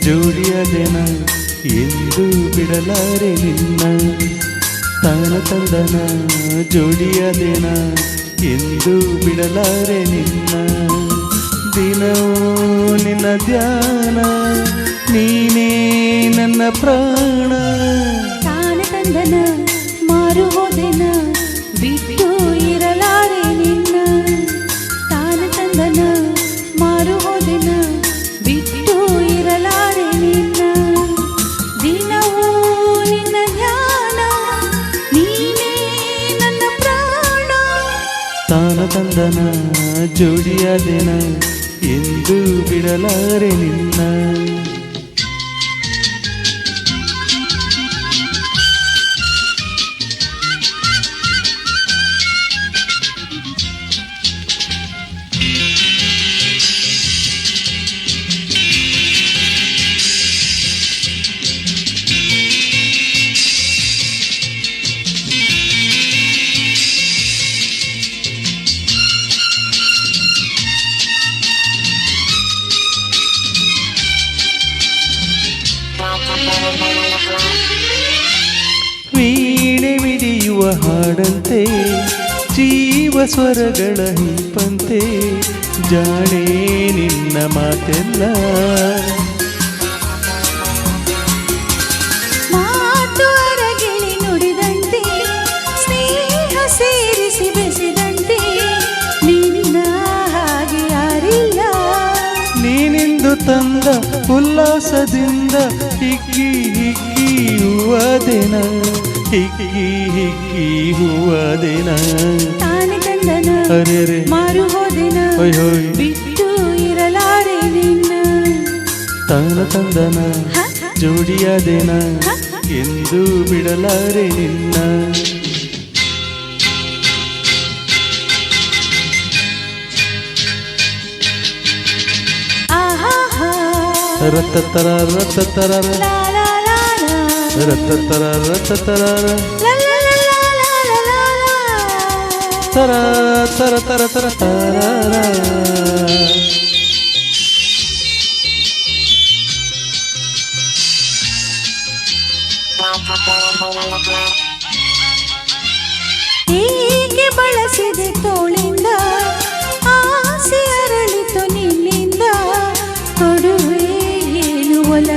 ಜೋಡಿಯದೆನ ಎಂದು ಬಿಡಲಾರೆ ನಿನ್ನ. ತಾನ ತಂದನ ಜೋಡಿಯದೆನ ಎಂದು ಬಿಡಲಾರೆ ನಿನ್ನ. ದಿನವೂ ನಿನ್ನ ಧ್ಯಾನ, ನೀನೇ ನನ್ನ ಪ್ರಾಣ. ತಾನ ತಂದನ ಜೋಡಿಯದೆನ ಎಂದು ಬಿಡಲಾರೆ ನಿನ್ನ. ವೀಣೆ ಮಿಡಿಯುವ ಹಾಡಂತೆ ಜೀವ ಸ್ವರಗಳ ಹಿಂಪಂತೆ ಜಾಣೆ ನಿನ್ನ ಮಾತೆಲ್ಲ. ಮಾತು ಉಲ್ಲಾಸದಿಂದ ಹಿಕ್ಕಿ ಹಿಕ್ಕಿ ಹೂವದೇನ ಹಿಕ್ಕಿ ಹಿಕ್ಕಿ ಹೂವದೇನ ತಾನೆ ತಂದನ ಅರೆರೆ ಮಾರು ಹೋದಿನ ಬಿಟ್ಟು ಇರಲಾರೆ ನಿನ್ನ. ತಾನ ತಂದನ ಜೋಡಿಯ ಜೋಡಿಯಾದೇನ ಎಂದು ಬಿಡಲಾರೆ ನಿನ್ನ. ರತ್ತತರ ರತ್ತತರ ಲಾ, ಲಾ, ಲಾ, ಲಾ. ರತ್ತತರ ರತ್ತತರ ಲಾ, ಲಾ,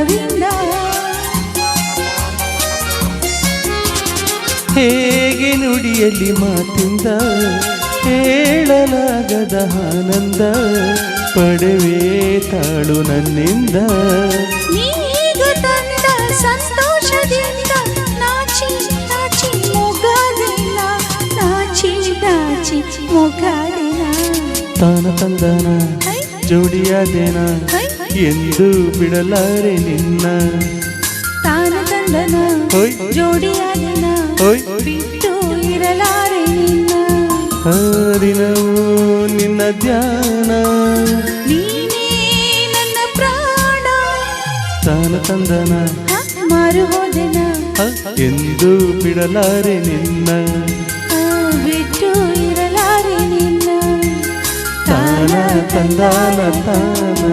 ಒಲವಿಂದ ಹೇಗೆ ನುಡಿಯಲ್ಲಿ ಮಾತಿಂದ ಹೇಳಲಾಗದ ಆನಂದ ಪಡವೆ ತಾಳು ನನ್ನಿಂದ. ಸಂತೋಷದಿಂದ ನಾಚಿ ನಾಚಿ ನಾಚಿ ನಾಚಿ ತಾನ ತಂದನ ಜೋಡಿಯಾದೇನಾ. ಎಂದು ಬಿಡಲಾರೆ ನಿನ್ನ ತಾನ ತಂದನ ಹೊಯ್ ಜೋಡಿಯಾದಿನ ಹೊಯ್ ಬಿಟ್ಟು ಇರಲಾರೆ ನಿನ್ನ ಆ ದಿನವೂ ನಿನ್ನ ಧ್ಯಾನ ನೀನೇ ನನ್ನ ಪ್ರಾಣ ತಾನ ತಂದನ ಹ, ಮಾರು ಹೋದೆನ ಹ, ಎಂದು ಬಿಡಲಾರೆ ನಿನ್ನ ಆ, ಬಿಟ್ಟು ಇರಲಾರೆ ನಿನ್ನ ತಾನ ತಂದಾನ ತಾನ